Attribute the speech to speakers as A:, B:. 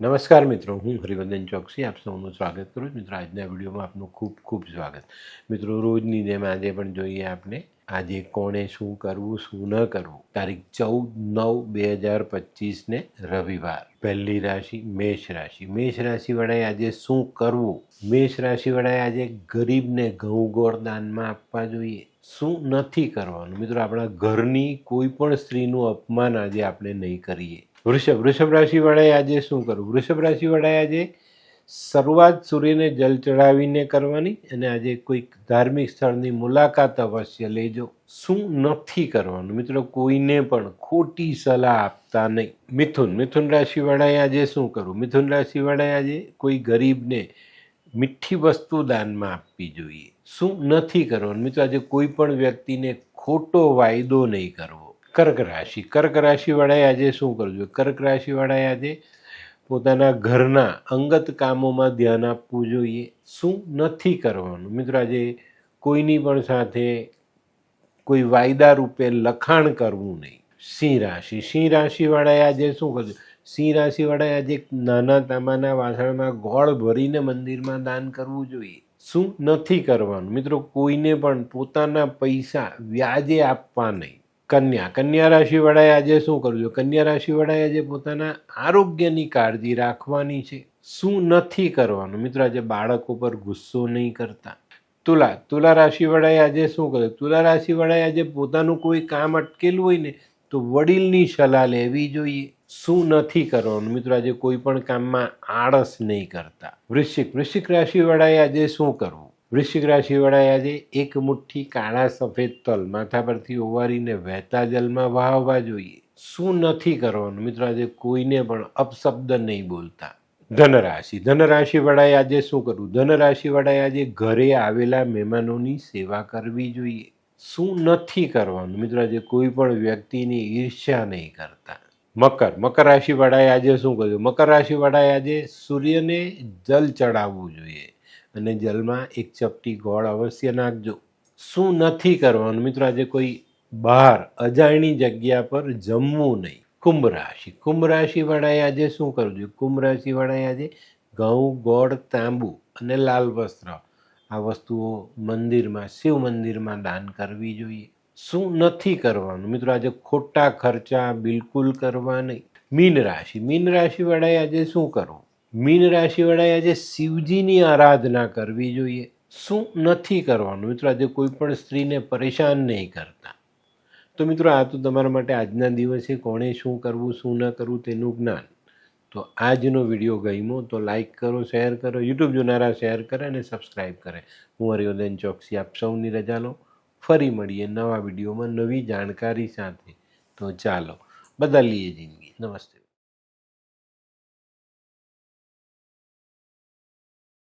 A: નમસ્કાર મિત્રો, હું હરિવર્ધન ચોકસી, આપ સૌનું સ્વાગત કરું છું. મિત્રો, આજના વિડીયોમાં આપનું ખૂબ ખૂબ સ્વાગત. મિત્રો, રોજની જેમ આજે પણ જોઈએ આપણે, આજે કોણે શું કરવું, શું ન કરવું? તારીખ ચૌદ નવ બે હજાર પચીસને રવિવાર. પહેલી રાશિ મેષ રાશિ. મેષ રાશિવાળાએ આજે શું કરવું? મેષ રાશિવાળાએ આજે ગરીબને ઘઉં ગોળ દાનમાં આપવા જોઈએ. શું નથી કરવાનું? મિત્રો, આપણા ઘરની કોઈ પણ સ્ત્રીનું અપમાન આજે આપણે નહીં કરીએ. વૃષભ વૃષભ રાશિવાળાએ આજે શું કરવું? વૃષભ રાશિવાળાએ આજે શરૂઆત સૂર્યને જલ ચડાવીને કરવાની અને આજે કોઈક ધાર્મિક સ્થળની મુલાકાત અવશ્ય લેજો. શું નથી કરવાનું? મિત્રો, કોઈને પણ ખોટી સલાહ આપતા નહીં. મિથુન મિથુન રાશિવાળાએ આજે શું કરવું? મિથુન રાશિવાળાએ આજે કોઈ ગરીબને મીઠી વસ્તુ દાનમાં આપવી જોઈએ. શું નથી કરવાનું? મિત્રો, આજે કોઈ પણ વ્યક્તિને ખોટો વાયદો નહીં કરવો. કર્ક રાશિ. કર્ક રાશિવાળાએ આજે શું કરવું જોઈએ કર્ક રાશિવાળાએ આજે પોતાના ઘરના અંગત કામોમાં ધ્યાન આપવું જોઈએ. શું નથી કરવાનું? મિત્રો, આજે કોઈની પણ સાથે કોઈ વાયદા રૂપે લખાણ કરવું નહીં. સિંહ રાશિ. સિંહ રાશિવાળાએ આજે શું કરવું સિંહ રાશિવાળાએ આજે નાના તામાના વાસણમાં ગોળ ભરીને મંદિરમાં દાન કરવું જોઈએ. શું નથી કરવાનું? મિત્રો, કોઈને પણ પોતાના પૈસા વ્યાજે આપવા નહીં. કન્યા. કન્યા રાશિવાળાએ આજે શું કરવું જોઈએ? કન્યા રાશિવાળાએ આજે પોતાના આરોગ્યની કાળજી રાખવાની છે. શું નથી કરવાનું? મિત્રો, આજે બાળકો પર ગુસ્સો નહીં કરતા. તુલા તુલા રાશિવાળાએ આજે શું કર્યું? તુલા રાશિવાળાએ આજે પોતાનું કોઈ કામ અટકેલું હોય ને, તો વડીલની સલાહ લેવી જોઈએ. શું નથી કરવાનું? મિત્રો, આજે કોઈ પણ કામમાં આળસ નહીં કરતા. વૃશ્ચિક વૃશ્ચિક રાશિવાળાએ આજે શું કરવું? વૃશ્ચિક રાશિવાળાએ આજે એક મુઠ્ઠી કાળા સફેદ તલ માથા પરથી ઓવારીને વહેતા જલમાં વહાવવા જોઈએ. શું નથી કરવાનું? મિત્રો, આજે કોઈને પણ અપશબ્દ નહીં બોલતા. ધનરાશિ. ધનરાશિવાળાએ આજે શું કરવું ધનરાશિવાળાએ આજે ઘરે આવેલા મહેમાનોની સેવા કરવી જોઈએ. શું નથી કરવાનું? મિત્રો, આજે કોઈ પણ વ્યક્તિની ઈર્ષ્યા નહીં કરતા. મકર. મકર રાશિવાળાએ આજે શું કર્યું? મકર રાશિવાળાએ આજે સૂર્યને જલ ચડાવવું જોઈએ. અને જલમાં એક ચપટી ગોળ અવશ્ય નાખજો. શું નથી કરવાનું? મિત્રો, આજે કોઈ બહાર, અજાણી જગ્યા પર જમવું નહીં. કુંભ રાશિ. કુંભ રાશિવાળાએ આજે શું કરવું જોઈએ કુંભ રાશિવાળાએ આજે ઘઉં, ગોળ, તાંબુ અને લાલ વસ્ત્ર આ વસ્તુઓ મંદિરમાં, શિવ મંદિરમાં દાન કરવી જોઈએ. શું નથી કરવાનું? મિત્રો, આજે ખોટા ખર્ચા બિલકુલ કરવા નહીં. મીન રાશિ. મીન રાશિવાળાએ આજે શું કરવું? મીન રાશિવાળાએ આજે શિવજીની આરાધના કરવી જોઈએ. શું નથી કરવાનું? મિત્રો, આજે કોઈ પણ સ્ત્રીને પરેશાન નહીં કરતા. તો મિત્રો, આ તો તમારા માટે આજના દિવસે કોણે શું કરવું, શું ન કરવું તેનું જ્ઞાન. તો આજનો વીડિયો ગમ્યો તો લાઇક કરો, શેર કરો, યુટ્યુબ જોનારા શેર કરે અને સબસ્ક્રાઈબ કરે. હું હરિયોદન ચોકસી, આપ સૌની રજા લો. ફરી મળીએ નવા વિડીયોમાં નવી જાણકારી સાથે. તો ચાલો, બદલીએ જિંદગી. નમસ્તે.